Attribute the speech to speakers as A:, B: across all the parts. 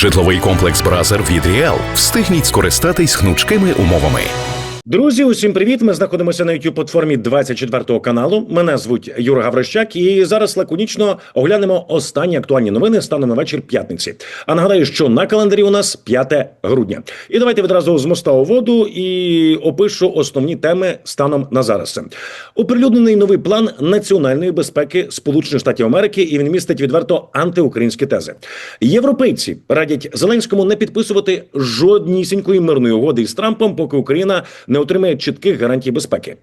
A: Житловий комплекс Бразер від Ріел Встигніть скористатись гнучкими умовами.
B: Друзі, усім привіт! Ми знаходимося на youtube платформі 24 каналу. Мене звуть Юра Гаврищак, і зараз лаконічно оглянемо останні актуальні новини станом на вечір п'ятниці. А нагадаю, що на календарі у нас 5 грудня. І давайте відразу з моста у воду і опишу основні теми станом на зараз. Оприлюднений новий план національної безпеки Сполучених Штатів Америки, і він містить відверто антиукраїнські тези. Європейці радять Зеленському не підписувати жоднісінької мирної угоди із Трампом, поки Україна не отримає чітких гарантій безпеки.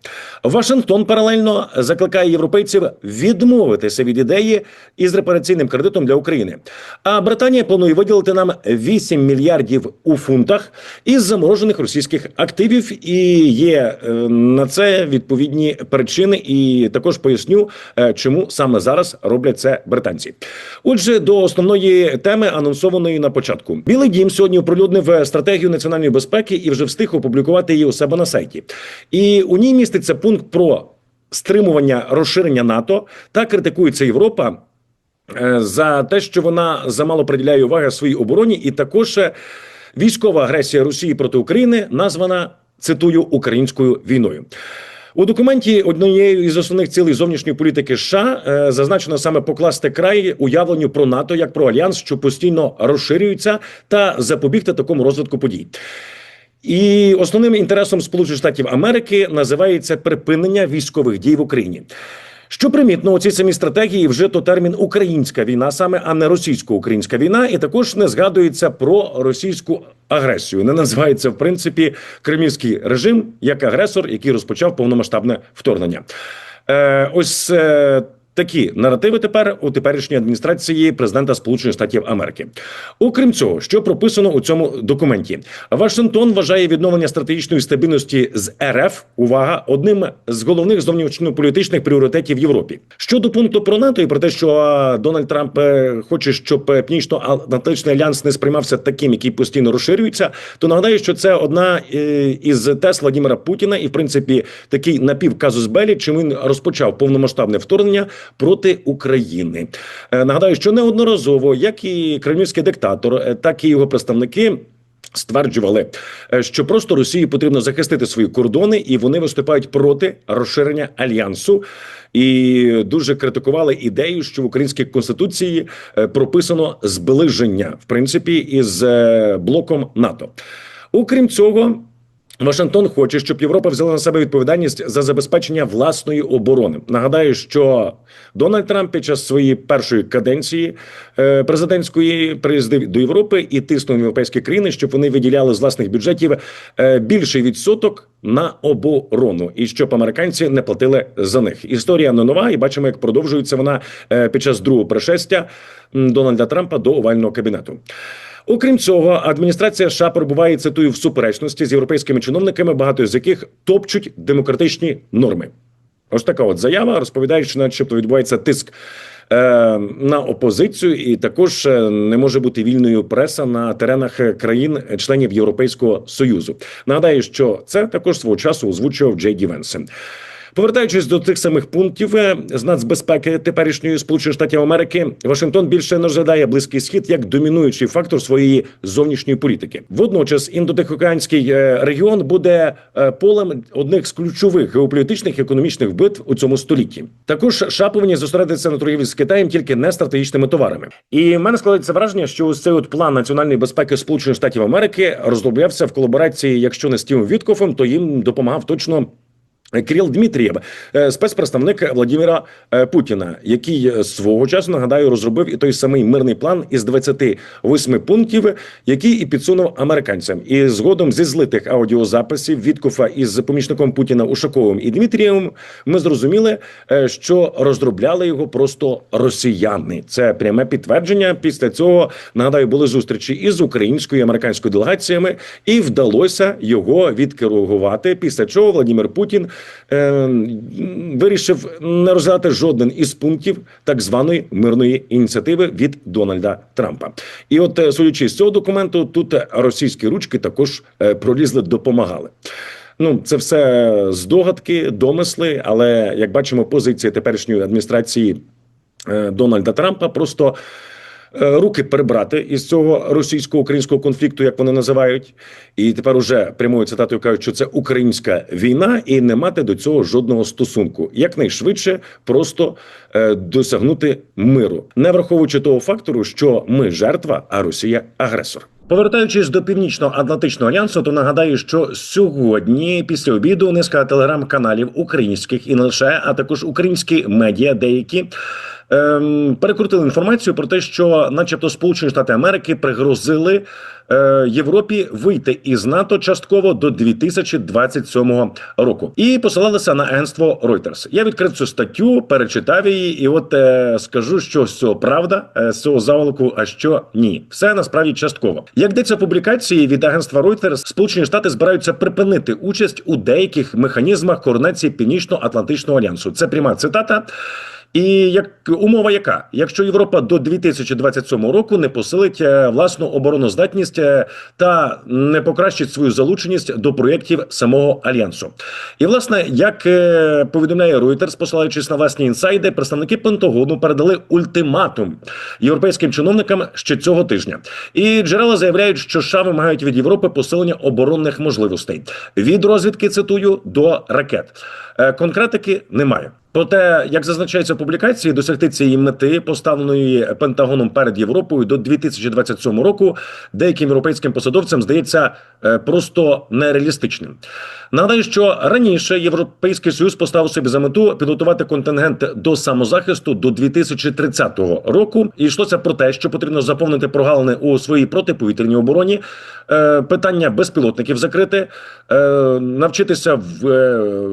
B: Вашингтон паралельно закликає європейців відмовитися від ідеї із репараційним кредитом для України. А Британія планує виділити нам 8 мільярдів у фунтах із заморожених російських активів. І є е, на це відповідні причини. І також поясню, е, чому саме зараз роблять це британці. Отже, до основної теми анонсованої на початку. Білий дім сьогодні оприлюднив стратегію національної безпеки і вже встиг опублікувати її у себе на сайті. І у ній міститься пункт про стримування розширення НАТО та критикується Європа. е, За те, що вона замало приділяє уваги своїй обороні, і також е, військова агресія Росії проти України названа цитую українською війною. У документі однією із основних цілей зовнішньої політики США е, зазначено саме покласти край уявленню про НАТО як про альянс, що постійно розширюється, та запобігти такому розвитку подій. І основним інтересом Сполучених Штатів Америки називається припинення військових дій в Україні. Що примітно, у цій самій стратегії вжито термін українська війна, саме а не російсько-українська війна, і також не згадується про російську агресію. Не називається в принципі кремлівський режим як агресор, який розпочав повномасштабне вторгнення. Е, ось е, такі наративи тепер у теперішній адміністрації президента Сполучених Штатів Америки. Окрім цього, що прописано у цьому документі, Вашингтон вважає відновлення стратегічної стабільності з РФ. Увага одним з головних зовнішньополітичних пріоритетів в Європі. Щодо пункту про НАТО і про те, що Дональд Трамп е, хоче, щоб е, північно-атлантичний альянс не сприймався таким, який постійно розширюється, то нагадаю, що це одна е, із тез Владимира Путіна, і в принципі такий напівказус белі, чим він розпочав повномасштабне вторгнення проти України. Е, Нагадаю, що неодноразово, як і кремлівський диктатор, е, так і його представники. Стверджували, е, що просто Росії потрібно захистити свої кордони, і вони виступають проти розширення альянсу. І дуже критикували ідею, що в українській конституції прописано зближення, в принципі, із блоком НАТО. Окрім цього. Вашингтон хоче, щоб Європа взяла на себе відповідальність за забезпечення власної оборони. Нагадаю, що Дональд Трамп під час своєї першої каденції е, президентської приїздив до Європи і тиснув на європейські країни, щоб вони виділяли з власних бюджетів е, більший відсоток на оборону, і щоб американці не платили за них. Історія не нова, і бачимо, як продовжується вона е, під час другого пришестя Дональда Трампа до овального кабінету. Окрім цього, адміністрація США перебуває цитую в суперечності з європейськими чиновниками, багато з яких топчуть демократичні норми. Ось така от заява, розповідаючи, начебто відбувається тиск е, на опозицію, і також е, не може бути вільною преса на теренах країн-членів Європейського союзу. Нагадаю, що це також свого часу озвучував Джей Ді Венсен. Повертаючись до тих самих пунктів е, з нацбезпеки теперішньої Сполучених Штатів Америки, Вашингтон більше не розглядає близький схід як домінуючий фактор своєї зовнішньої політики. Водночас індотихоокеанський е, регіон буде е, полем одних з ключових геополітичних і економічних битв у цьому столітті. Також США повинні зосередитися на торгівлі з Китаєм тільки не стратегічними товарами. І в мене складається враження, що ось цей от план національної безпеки Сполучених Штатів Америки розроблявся в колаборації, якщо не з Тімом Віткофом, то їм допомагав точно. Кирил Дмитрієв, е, спецпредставник Владимира е, Путіна, який е, свого часу нагадаю розробив і той самий мирний план із 28 пунктів, який і підсунув американцям. І згодом зі злитих аудіозаписів Віткофа із помічником Путіна Ушаковим і Дмитрієвим ми зрозуміли, що розробляли його просто росіяни. Це пряме підтвердження. Після цього нагадаю були зустрічі із українською і американською делегаціями, і вдалося його відкерувати. Після чого Владимир Путін е, вирішив не розглядати жоден із пунктів так званої мирної ініціативи від Дональда Трампа. І от, е, судячи з цього документу, тут російські ручки також е, пролізли, допомагали. Ну, це все здогадки, домисли, але як бачимо, позиція теперішньої адміністрації е, Дональда Трампа просто руки прибрати із цього російсько-українського конфлікту, як вони називають, і тепер уже прямою цитатою кажуть, що це українська війна, і не мати до цього жодного стосунку. Якнайшвидше просто е, досягнути миру, не враховуючи того фактору, що ми жертва, а Росія агресор. Повертаючись до північно-атлантичного альянсу, то нагадаю, що сьогодні, після обіду, низка телеграм-каналів українських і не лише, а також українські медіа, деякі. Ем, перекрутили інформацію про те, що, начебто, Сполучені Штати Америки пригрозили е, Європі вийти із НАТО частково до 2027 року, і посилалися на агентство Reuters. Я відкрив цю статтю, перечитав її, і от е, скажу, що з цього правда, е, з цього заволоку, а що ні, все насправді частково. Як йдеться в публікації від агентства Reuters, Сполучені Штати збираються припинити участь у деяких механізмах координації Північно-Атлантичного альянсу. Це пряма цитата. І як умова, яка якщо Європа до 2027 року не посилить е, власну обороноздатність е, та не покращить свою залученість до проєктів самого альянсу, і власне, як е, повідомляє Reuters, посилаючись на власні інсайди, представники Пентагону передали ультиматум європейським чиновникам ще цього тижня. І джерела заявляють, що США вимагають від Європи посилення оборонних можливостей від розвідки цитую до ракет. Конкретики немає. Проте, як зазначається в публікації, досягти цієї мети, поставленої Пентагоном перед Європою до 2027 року, деяким європейським посадовцям здається е, просто нереалістичним. Нагадаю, що раніше Європейський Союз поставив собі за мету підготувати контингент до самозахисту до 2030 року. І йшлося про те, що потрібно заповнити прогалини у своїй протиповітряній обороні, е, питання безпілотників закрити, е, навчитися в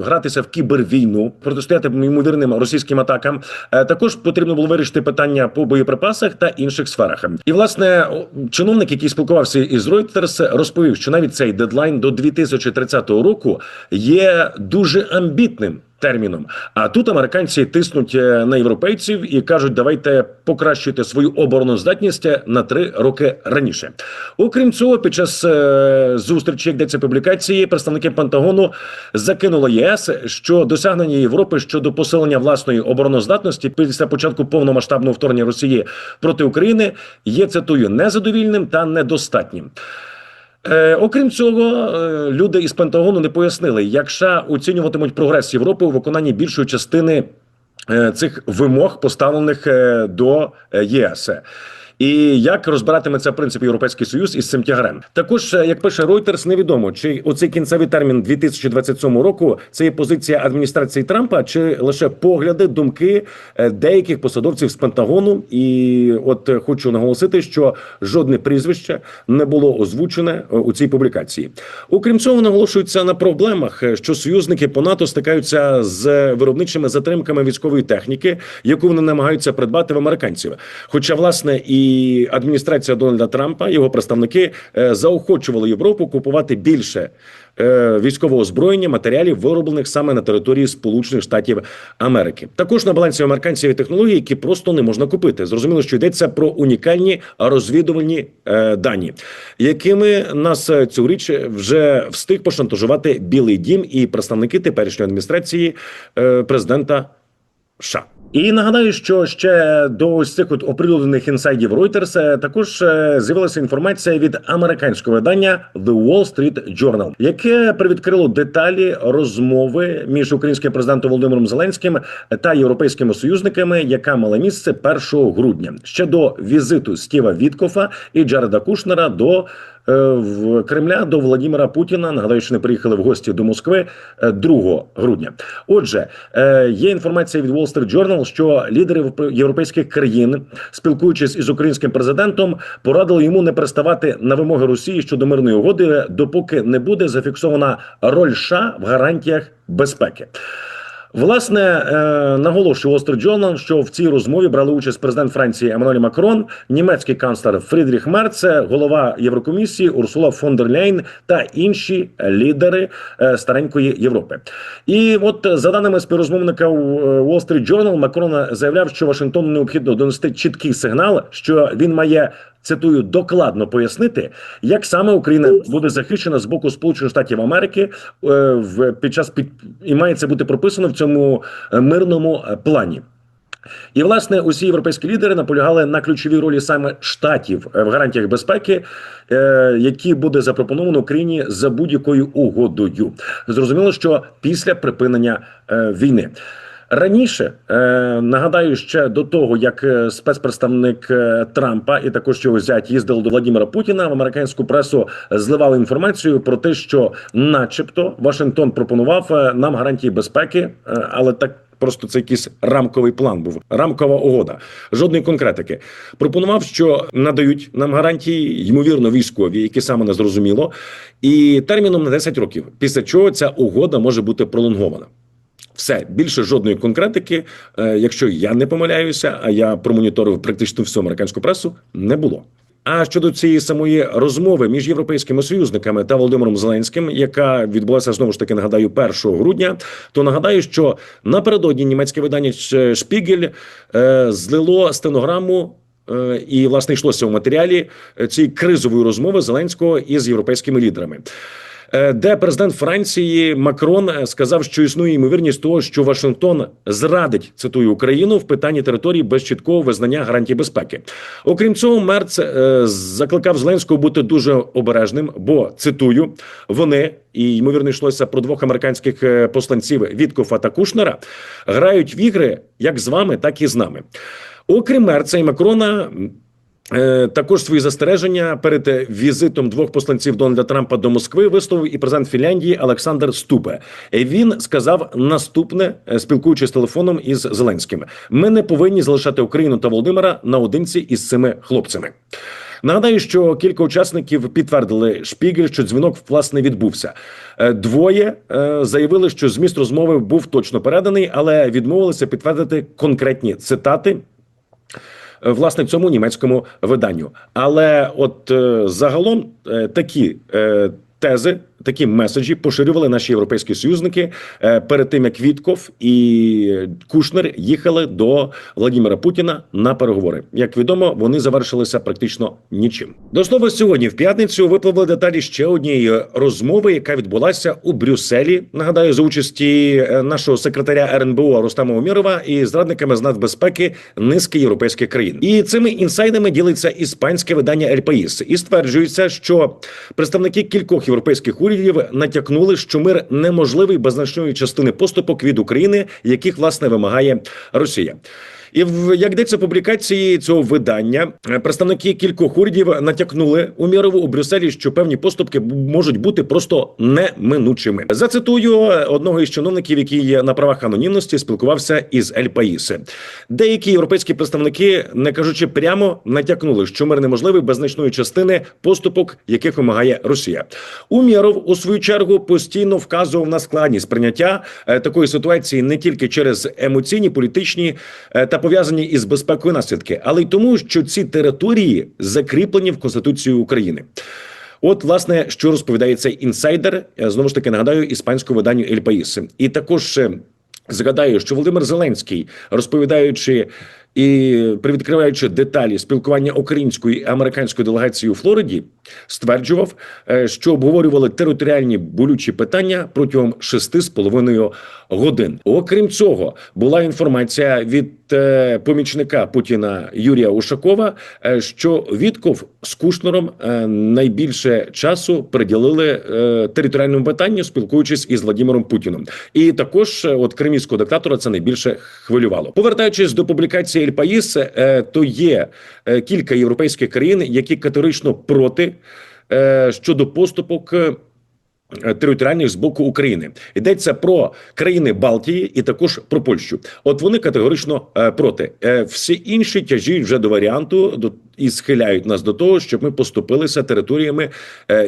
B: гратися в кібервійну, протистояти ймовірним російським атакам. Е, Також потрібно було вирішити питання по боєприпасах та інших сферах. І власне чиновник, який спілкувався із Reuters, розповів, що навіть цей дедлайн до 2030 року є дуже амбітним. Терміном, а тут американці тиснуть е, на європейців і кажуть, давайте покращуйте свою обороноздатність на три роки раніше. Окрім цього, під час е, зустрічі, як йдеться публікації, представники Пентагону закинули ЄС, що досягнення Європи щодо посилення власної обороноздатності після початку повномасштабного вторгнення Росії проти України є цитую незадовільним та недостатнім. Е, окрім цього, е, люди із Пентагону не пояснили, як США оцінюватимуть прогрес Європи у виконанні більшої частини е, цих вимог, поставлених е, до е, ЄС. І як розбиратиметься в принципі Європейський Союз із цим тягарем? Також, е, як пише Reuters, невідомо чи оцей кінцевий термін 2027 року це є позиція адміністрації Трампа, чи лише погляди, думки е, деяких посадовців з Пентагону. І от е, хочу наголосити, що жодне прізвище не було озвучене у цій публікації. Окрім цього, наголошується на проблемах, що союзники по НАТО стикаються з виробничими затримками військової техніки, яку вони намагаються придбати в американців. Хоча, власне, і адміністрація Дональда Трампа, його представники е, заохочували Європу купувати більше е, військового озброєння, матеріалів, вироблених саме на території Сполучених Штатів Америки. Також на балансі американців є технології, які просто не можна купити. Зрозуміло, що йдеться про унікальні розвідувальні е, дані, якими нас е, цьогоріч вже встиг пошантажувати Білий Дім і представники теперішньої адміністрації президента США. І нагадаю, що ще до ось цих от оприлюднених інсайдів Reuters е, також е, з'явилася інформація від американського видання The Wall Street Journal, яке привідкрило деталі розмови між українським президентом Володимиром Зеленським та європейськими союзниками, яка мала місце 1 грудня. Ще до візиту Стіва Віткофа і Джареда Кушнера до в Кремля до Владимира Путіна. Нагадаю, що не приїхали в гості до Москви е, 2 грудня. Отже, е, є інформація від Wall Street Journal, що лідери європе- європейських країн, спілкуючись із українським президентом, порадили йому не приставати на вимоги Росії щодо мирної угоди, допоки не буде зафіксована роль США в гарантіях безпеки. Власне, е, наголошує Wall Street що в цій розмові брали участь президент Франції Еммануель Макрон, німецький канцлер Фрідріх Мерц, голова Єврокомісії Урсула фон дер Ляйн та інші лідери е, старенької Європи. І от за даними співрозмовника е, Wall Street Макрон заявляв, що Вашингтону необхідно донести чіткий сигнал, що він має. Цитую докладно пояснити, як саме Україна буде захищена з боку Сполучених Штатів Америки е, в під час під і має це бути прописано в цьому е, мирному е, плані. І власне усі європейські лідери наполягали на ключовій ролі саме штатів в гарантіях безпеки, які буде запропоновано Україні за будь-якою угодою. Зрозуміло, що після припинення війни. Раніше е, нагадаю ще до того, як е, спецпредставник е, Трампа і також його зять їздили до Владимира Путіна в американську пресу зливали інформацію про те, що, начебто, Вашингтон пропонував нам гарантії безпеки, але так. Просто це якийсь рамковий план був рамкова угода. Жодної конкретики. Пропонував, що надають нам гарантії, ймовірно, військові, які саме не зрозуміло, і терміном на 10 років. Після чого ця угода може бути пролонгована. Все більше жодної конкретики, е, якщо я не помиляюся, а я промоніторив практично всю американську пресу, не було. А щодо цієї самої розмови між європейськими союзниками та Володимиром Зеленським, яка відбулася знову ж таки, нагадаю, 1 грудня, то нагадаю, що напередодні німецьке видання Шпігель е, злило стенограму. е, І власне йшлося в матеріалі цієї кризової розмови Зеленського із європейськими лідерами. Е, де президент Франції Макрон е, сказав, що існує ймовірність того, що Вашингтон зрадить цитую Україну в питанні території без чіткого визнання гарантій безпеки. Окрім цього, Мерц е, закликав Зеленського бути дуже обережним, бо цитую вони і ймовірно йшлося про двох американських посланців Віткофа та Кушнера, грають в ігри як з вами, так і з нами. Окрім Мерца і Макрона, Також свої застереження перед е, візитом двох посланців Дональда Трампа до Москви висловив і президент Фінляндії Олександр Ступе. Е, Він сказав наступне, е, спілкуючись телефоном із Зеленським: ми не повинні залишати Україну та Володимира наодинці із цими хлопцями. Нагадаю, що кілька учасників підтвердили Шпігель, що дзвінок власне відбувся. Е, Двоє е, заявили, що зміст розмови був точно переданий, але відмовилися підтвердити конкретні цитати е, власне цьому німецькому виданню. Але от е, загалом е, такі тези, такі меседжі поширювали наші європейські союзники е, перед тим, як Вітков і Кушнер їхали до Владимира Путіна на переговори. Як відомо, вони завершилися практично нічим. До слова, сьогодні в п'ятницю випливли деталі ще однієї розмови, яка відбулася у Брюсселі. Нагадаю, за участі е, нашого секретаря РНБО Рустама Умірова і зрадниками з нацбезпеки низки європейських країн. І цими інсайдами ділиться іспанське видання «Ель Паїс» і стверджується, що представники кількох європейських урядів натякнули, що мир неможливий без значної частини поступок від України, яких власне вимагає Росія. І як йдеться публікації цього видання, е, представники кількох урядів натякнули Умірову у Брюсселі, що певні поступки можуть бути просто неминучими. Зацитую одного із чиновників, який на правах анонімності, спілкувався із Ель Паїси. Деякі європейські представники, не кажучи прямо, натякнули, що мир неможливий без значної частини поступок, яких вимагає Росія. Умєров у свою чергу постійно вказував на складність прийняття е, такої ситуації не тільки через емоційні, політичні е, та пов'язані із безпекою наслідки, але й тому, що ці території закріплені в Конституції України. От, власне, що розповідає цей інсайдер, е, знову ж таки нагадаю, іспанському виданню Ель Паїс. І також е, згадаю, що Володимир Зеленський, розповідаючи і привідкриваючи деталі спілкування української і американської делегації у Флориді, стверджував, е, що обговорювали територіальні болючі питання протягом шести з половиною годин. Окрім цього, була інформація від е, помічника Путіна Юрія Ушакова, е, що Вітков з Кушнером найбільше часу приділили територіальному питанню, спілкуючись із Владимиром Путіном. І також, от кремлівського диктатора, це найбільше хвилювало. Повертаючись до публікації Ель Паїс, е, то є е, кілька європейських країн, які категорично проти е, щодо поступок. Територіальних з боку України йдеться про країни Балтії і також про Польщу. От вони категорично проти. Всі інші тяжіють вже до варіанту до і схиляють нас до того, щоб ми поступилися територіями,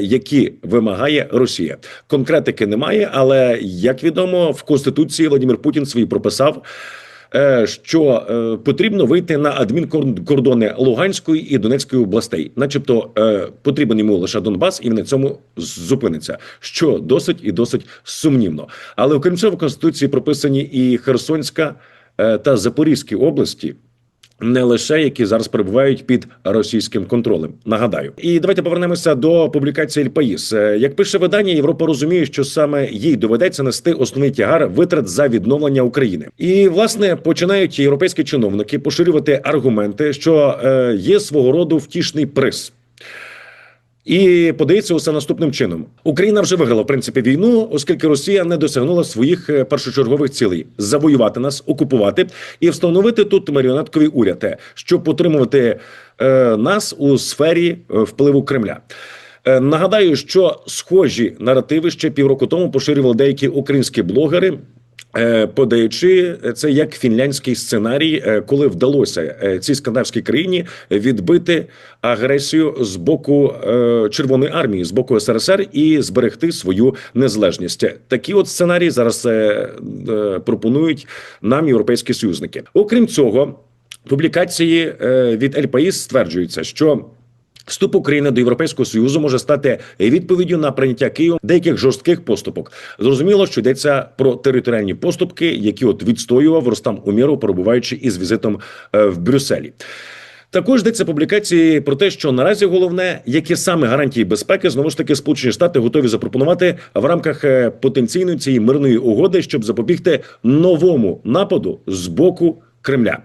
B: які вимагає Росія. Конкретики немає, але як відомо, в конституції Владимир Путін свій прописав. Е, Що е, потрібно вийти на адмінкордони Луганської і Донецької областей, начебто е, потрібен йому лише Донбас, і на цьому зупиниться, що досить і досить сумнівно. Але окрім цього, в конституції прописані і Херсонська та Запорізькі області. Не лише які зараз перебувають під російським контролем, нагадаю, і давайте повернемося до публікації «Ель Паїс». Е, Як пише видання, Європа розуміє, що саме їй доведеться нести основний тягар витрат за відновлення України, і власне починають європейські чиновники поширювати аргументи, що е, є свого роду втішний приз. І подається усе наступним чином: Україна вже виграла в принципі війну, оскільки Росія не досягнула своїх е, першочергових цілей завоювати нас, окупувати і встановити тут маріонетковий уряд, щоб потримувати е, нас у сфері е, впливу Кремля. Е, Нагадаю, що схожі наративи ще півроку тому поширювали деякі українські блогери. Е, Подаючи це як фінляндський сценарій, е, коли вдалося е, цій скандинавській країні відбити агресію з боку е, Червоної армії, з боку СРСР і зберегти свою незалежність. Такі от сценарії зараз е, е, пропонують нам європейські союзники. Окрім цього, публікації е, від Ель Паїс стверджується, що Вступ України до Європейського союзу може стати відповіддю на прийняття Києвом деяких жорстких поступок. Зрозуміло, що йдеться про територіальні поступки, які от відстоював Ростам Умєров, перебуваючи із візитом е, в Брюсселі. Також йдеться публікації про те, що наразі головне, які саме гарантії безпеки знову ж таки Сполучені Штати готові запропонувати в рамках е, потенційної цієї мирної угоди, щоб запобігти новому нападу з боку Кремля.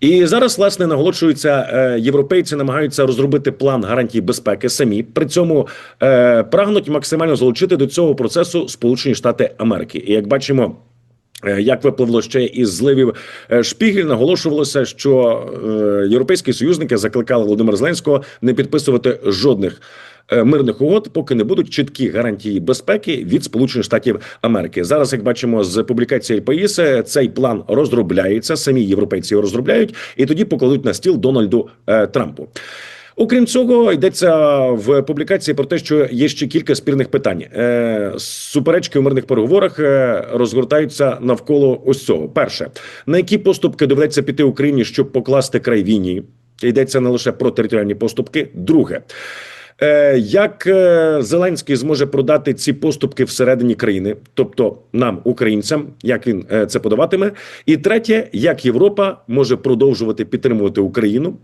B: І зараз власне наголошується, е, європейці намагаються розробити план гарантій безпеки самі. При цьому е, прагнуть максимально залучити до цього процесу Сполучені Штати Америки. І як бачимо. Е, Як випливло ще із зливів е, Шпігель, наголошувалося, що е, європейські союзники закликали Володимира Зеленського не підписувати жодних мирних угод, поки не будуть чіткі гарантії безпеки від Сполучених Штатів Америки. Зараз, як бачимо з публікації ПАїС, цей план розробляється. Самі європейці його розробляють, і тоді покладуть на стіл Дональду Трампу. Окрім цього, йдеться в публікації про те, що є ще кілька спірних питань. Е, суперечки у мирних переговорах е, розгортаються навколо ось цього. Перше, на які поступки доведеться піти Україні, щоб покласти край війні? Йдеться не лише про територіальні поступки. Друге. Е, Як Зеленський зможе продати ці поступки всередині країни, тобто нам, українцям, як він це подаватиме? І третє, як Європа може продовжувати підтримувати Україну?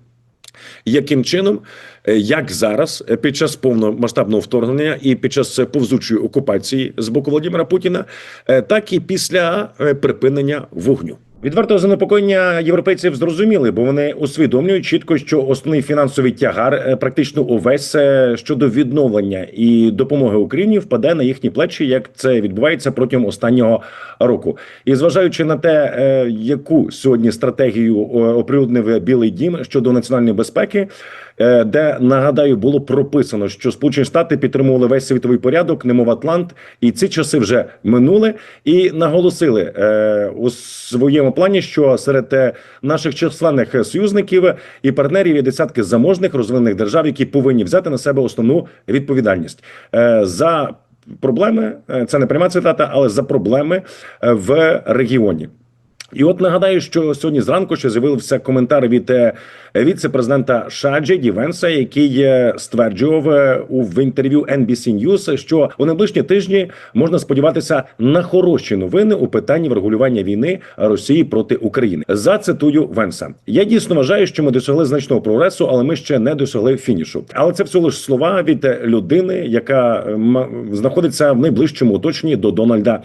B: Яким чином, е, як зараз, е, під час повномасштабного вторгнення і під час е, повзучої окупації з боку Володимира Путіна, так і після припинення вогню. Відвертого занепокоєння європейців зрозуміли, бо вони усвідомлюють чітко, що основний фінансовий тягар е, практично увесь е, щодо відновлення і допомоги Україні впаде на їхні плечі, як це відбувається протягом останнього року. І зважаючи на те, е, яку сьогодні стратегію оприлюднив Білий Дім щодо національної безпеки, де нагадаю було прописано, що Сполучені Штати підтримували весь світовий порядок, немов Атлант, і ці часи вже минули, і наголосили е, у своєму плані, що серед е, наших численних союзників і партнерів є десятки заможних розвинених держав, які повинні взяти на себе основну відповідальність е, за проблеми. е, Це не пряма цитата, але за проблеми е, в регіоні. І от нагадаю, що сьогодні зранку ще з'явився коментар від е, віце-президента США Джей Венса, який е, стверджував е, в інтерв'ю NBC News, що у найближчі тижні можна сподіватися на хороші новини у питанні врегулювання війни Росії проти України. Зацитую Венса. Я дійсно вважаю, що ми досягли значного прогресу, але ми ще не досягли фінішу. Але це всього лише слова від людини, яка знаходиться в найближчому оточенні до Дональда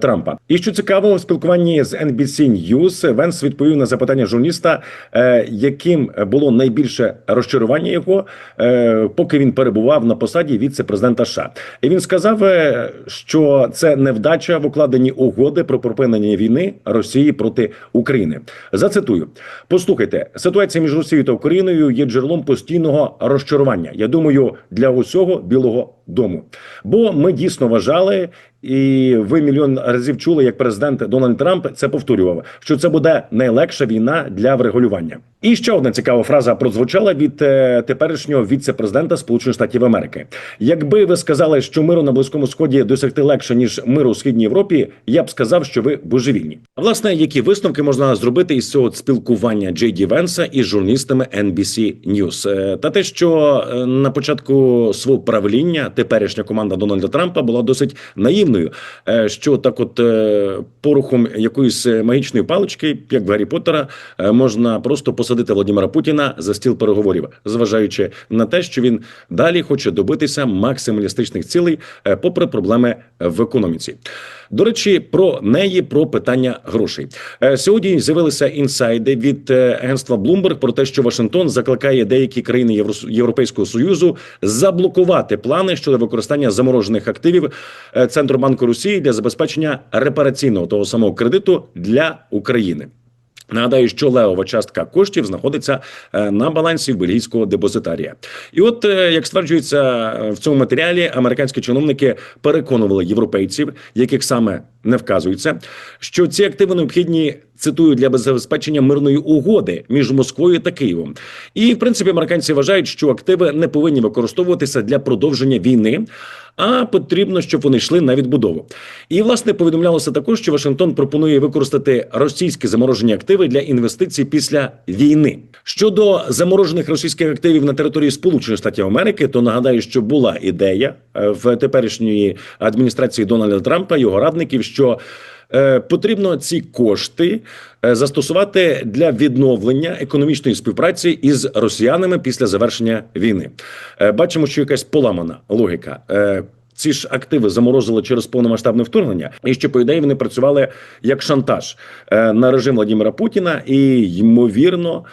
B: Трампа. І що цікаво, в спілкуванні з NBC News Венс відповів на запитання журналіста, е, яким було найбільше розчарування його, е, поки він перебував на посаді віце-президента США. І він сказав, е, що це невдача в укладенні угоди про припинення війни Росії проти України. Зацитую: послухайте, ситуація між Росією та Україною є джерелом постійного розчарування. Я думаю, для усього білого дому. Бо ми дійсно вважали, і ви мільйон разів чули, як президент Дональд Трамп це повторював, що це буде найлегша війна для врегулювання. І ще одна цікава фраза прозвучала від е, теперішнього віце-президента Сполучених Штатів Америки. Якби ви сказали, що миру на близькому сході досягти легше ніж миру у східній Європі, я б сказав, що ви божевільні. А власне, які висновки можна зробити із цього спілкування Джей Ді Венса із журналістами NBC News? Е, Та те, що е, на початку свого правління теперішня команда Дональда Трампа була досить наївною, е, що так, от е, порухом якоїсь е, магічної палички, як в Гаррі Поттера, можна просто посадити Володимира Путіна за стіл переговорів, зважаючи на те, що він далі хоче добитися максималістичних цілей, попри проблеми в економіці. До речі, про неї про питання грошей сьогодні. З'явилися інсайди від агентства Bloomberg про те, що Вашингтон закликає деякі країни Євро- Європейського союзу заблокувати плани щодо використання заморожених активів е, Центробанку Росії для забезпечення репараційного того самого кредиту для України. Нагадаю, що левова частка коштів знаходиться е, на балансі бельгійського депозитарія. І от, е, як стверджується в цьому матеріалі, американські чиновники переконували європейців, яких саме не вказується, що ці активи необхідні. Цитую для забезпечення мирної угоди між Москвою та Києвом, і в принципі американці вважають, що активи не повинні використовуватися для продовження війни, а потрібно, щоб вони йшли на відбудову. І власне повідомлялося також, що Вашингтон пропонує використати російські заморожені активи для інвестицій після війни. Щодо заморожених російських активів на території Сполучених Штатів Америки, то нагадаю, що була ідея е, в теперішньої адміністрації Дональда Трампа його радників, що потрібно ці кошти е, застосувати для відновлення економічної співпраці із росіянами після завершення війни. Е, Бачимо, що якась поламана логіка. Е, Ці ж активи заморозили через повномасштабне вторгнення, і що по ідеї вони працювали як шантаж е, на режим Владимира Путіна, і ймовірно.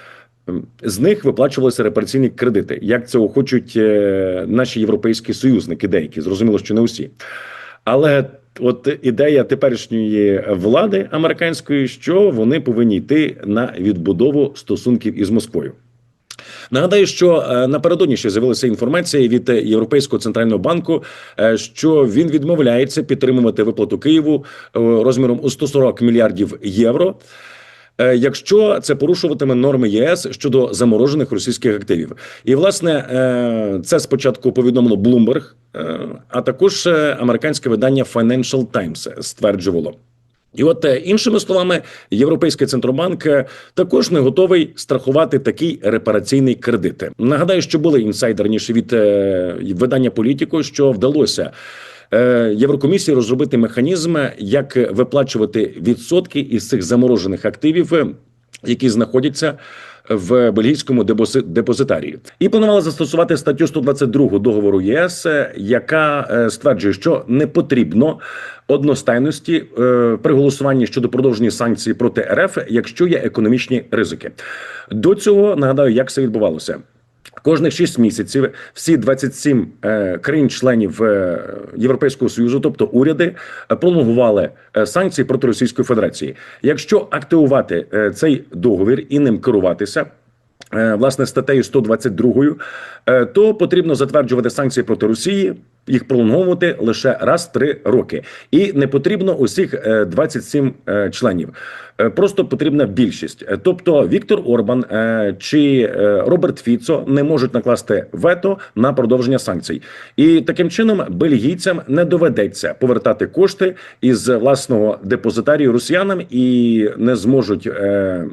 B: З них виплачувалися репараційні кредити, як це хочуть е, наші європейські союзники, деякі зрозуміло, що не усі. Але от ідея теперішньої влади американської, що вони повинні йти на відбудову стосунків із Москвою. Нагадаю, що е, напередодні ще з'явилася інформація від Європейського центрального банку, е, що він відмовляється підтримувати виплату Києву е, розміром у 140 мільярдів євро. Е, Якщо це порушуватиме норми ЄС щодо заморожених російських активів, і власне е, це спочатку повідомило Bloomberg, е, а також американське видання Financial Times стверджувало. І от е, іншими словами, європейський центробанк е, також не готовий страхувати такий репараційний кредит. Нагадаю, що були інсайди раніше від е, видання політико, що вдалося. Єврокомісії розробити механізм, як виплачувати відсотки із цих заморожених активів, які знаходяться в бельгійському депози- депозитарії, і планувала застосувати статтю 122 договору ЄС, е, яка е, стверджує, що не потрібно одностайності е, при голосуванні щодо продовження санкцій проти РФ, якщо є економічні ризики. До цього нагадаю, як це відбувалося. Кожних 6 місяців всі 27 е, країн-членів е, Європейського союзу, тобто уряди, е, пролонгували санкції проти Російської Федерації. Якщо активувати цей договір і ним керуватися. Власне, статтею 122, е, то потрібно затверджувати санкції проти Росії, їх пролонговувати лише раз три роки, і не потрібно усіх е, 27 е, членів. Е, Просто потрібна більшість. Е, Тобто Віктор Орбан е, чи е, Роберт Фіцо не можуть накласти вето на продовження санкцій, і таким чином бельгійцям не доведеться повертати кошти із власного депозитарію росіянам і не зможуть е,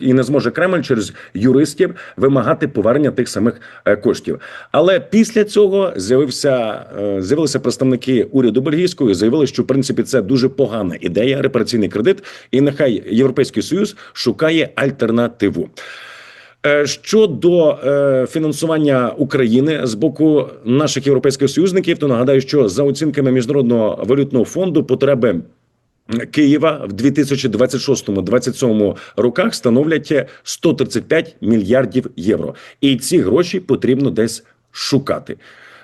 B: і не зможе Кремль через юристів вимагати повернення тих самих е, коштів. Але після цього з'явився е, з'явилися представники уряду бельгійського і заявили, що в принципі це дуже погана ідея репараційний кредит, і нехай Європейський Союз шукає альтернативу. Е, Щодо е, фінансування України з боку наших європейських союзників, то нагадаю, що за оцінками міжнародного валютного фонду потреби Києва в 2026-2027 роках становлять 135 мільярдів євро, і ці гроші потрібно десь шукати.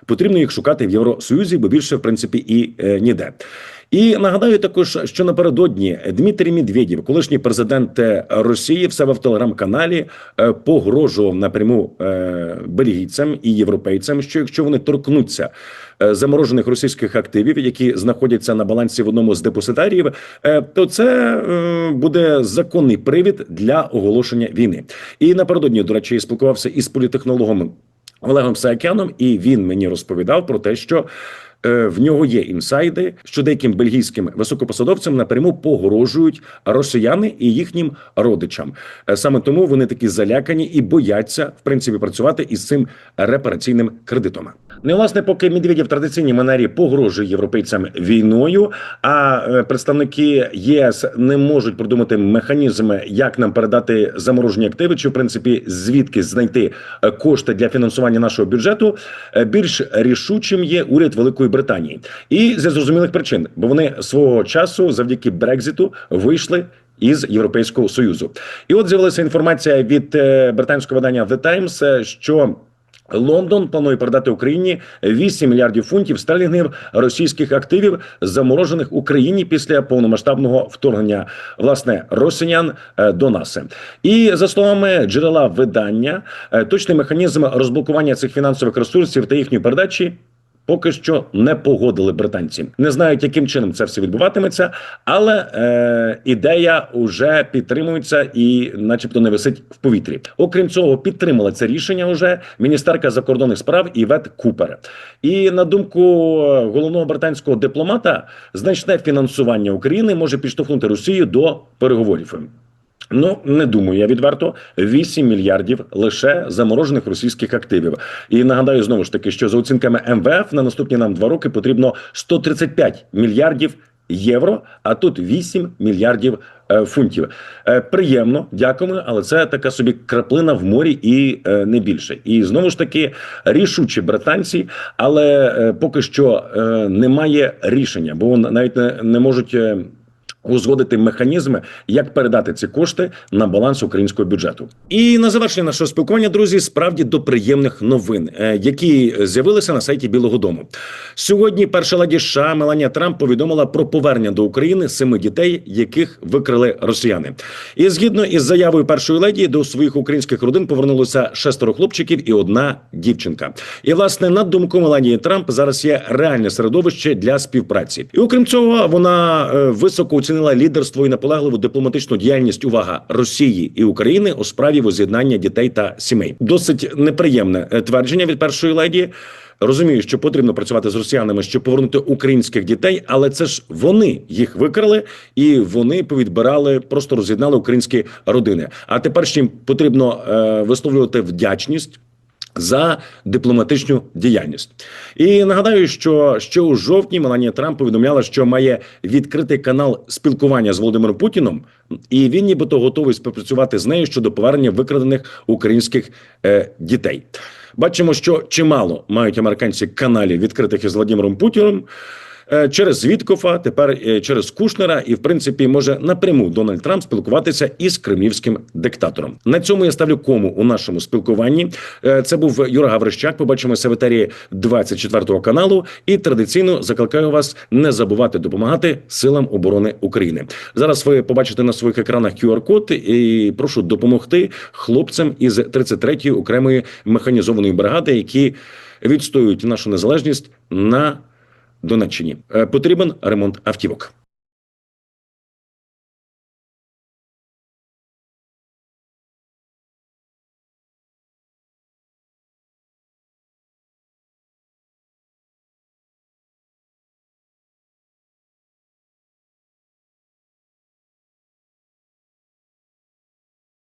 B: Потрібно їх шукати в Євросоюзі, бо більше в принципі і е, ніде. І нагадаю також, що напередодні Дмитрій Медведєв, колишній президент е, Росії, в себе в телеграм-каналі е, погрожував напряму е, бельгійцям і європейцям, що якщо вони торкнуться заморожених російських активів, які знаходяться на балансі в одному з депозитаріїв, то це буде законний привід для оголошення війни. І напередодні, до речі, я спілкувався із політехнологом Олегом Саакяном, і він мені розповідав про те, що е, в нього є інсайди, що деяким бельгійським високопосадовцям напряму погрожують росіяни і їхнім родичам. Е, Саме тому вони такі залякані і бояться в принципі працювати із цим репараційним кредитом. Ну і власне, поки Медведєв традиційній манері погрожує європейцям війною, а е, представники ЄС не можуть придумати механізми, як нам передати заморожені активи, чи в принципі звідки знайти е, кошти для фінансування нашого бюджету. е, Більш рішучим є уряд Великої Британії, і зі зрозумілих причин, бо вони свого часу, завдяки Брекзиту, вийшли. Із Європейського союзу, і от з'явилася інформація від британського видання The Times, що Лондон планує передати Україні 8 мільярдів фунтів стерлінгів російських активів, заморожених Україні після повномасштабного вторгнення власне росіян е, до нас. І за словами джерела видання, е, точний механізм розблокування цих фінансових ресурсів та їхньої передачі. Поки що не погодили британці. Не знають, яким чином це все відбуватиметься, але е, ідея вже підтримується і, начебто, не висить в повітрі. Окрім цього, підтримала це рішення вже міністерка закордонних справ Івет Купер. І на думку е, головного британського дипломата, значне фінансування України може підштовхнути Росію до переговорів. Ну не думаю, я відверто 8 мільярдів лише заморожених російських активів. І нагадаю знову ж таки, що за оцінками МВФ на наступні нам два роки потрібно 135 мільярдів євро, а тут 8 мільярдів е, фунтів. Е, приємно, дякуємо, але це така собі краплина в морі і е, не більше. І знову ж таки рішучі британці, але поки що немає рішення, бо навіть не можуть. Узгодити механізми, як передати ці кошти на баланс українського бюджету, і на завершення нашого спілкування, друзі, справді до приємних новин, е, які з'явилися на сайті Білого Дому. Сьогодні перша леді США Меланія Трамп повідомила про повернення до України семи дітей, яких викрили росіяни. І згідно із заявою першої леді до своїх українських родин повернулося шестеро хлопчиків і одна дівчинка. І власне на думку Меланії Трамп зараз є реальне середовище для співпраці. І окрім цього, вона е, високо оцінила лідерство і наполегливу дипломатичну діяльність увага Росії і України у справі воз'єднання дітей та сімей. Досить неприємне е, твердження від першої леді. Розумію, що потрібно працювати з росіянами, щоб повернути українських дітей, але це ж вони їх викрали і вони повідбирали, просто роз'єднали українські родини. А тепер ще їм потрібно е, висловлювати вдячність. За дипломатичну діяльність і нагадаю, що ще у жовтні Меланія Трамп повідомляла, що має відкритий канал спілкування з Володимиром Путіном, і він нібито готовий співпрацювати з нею щодо повернення викрадених українських е, дітей. Бачимо, що чимало мають американці каналів відкритих із Володимиром Путіним. Е, Через Віткофа, тепер е, через Кушнера, і в принципі може напряму Дональд Трамп спілкуватися із кремлівським диктатором. На цьому я ставлю кому у нашому спілкуванні. Е, Це був Юра Гаврищак. Побачимося в етері 24 каналу. І традиційно закликаю вас не забувати допомагати силам оборони України. Зараз ви побачите на своїх екранах QR-код і прошу допомогти хлопцям із 33-ї окремої механізованої бригади, які відстоюють нашу незалежність на Донеччині. Е, Потрібен ремонт автівок.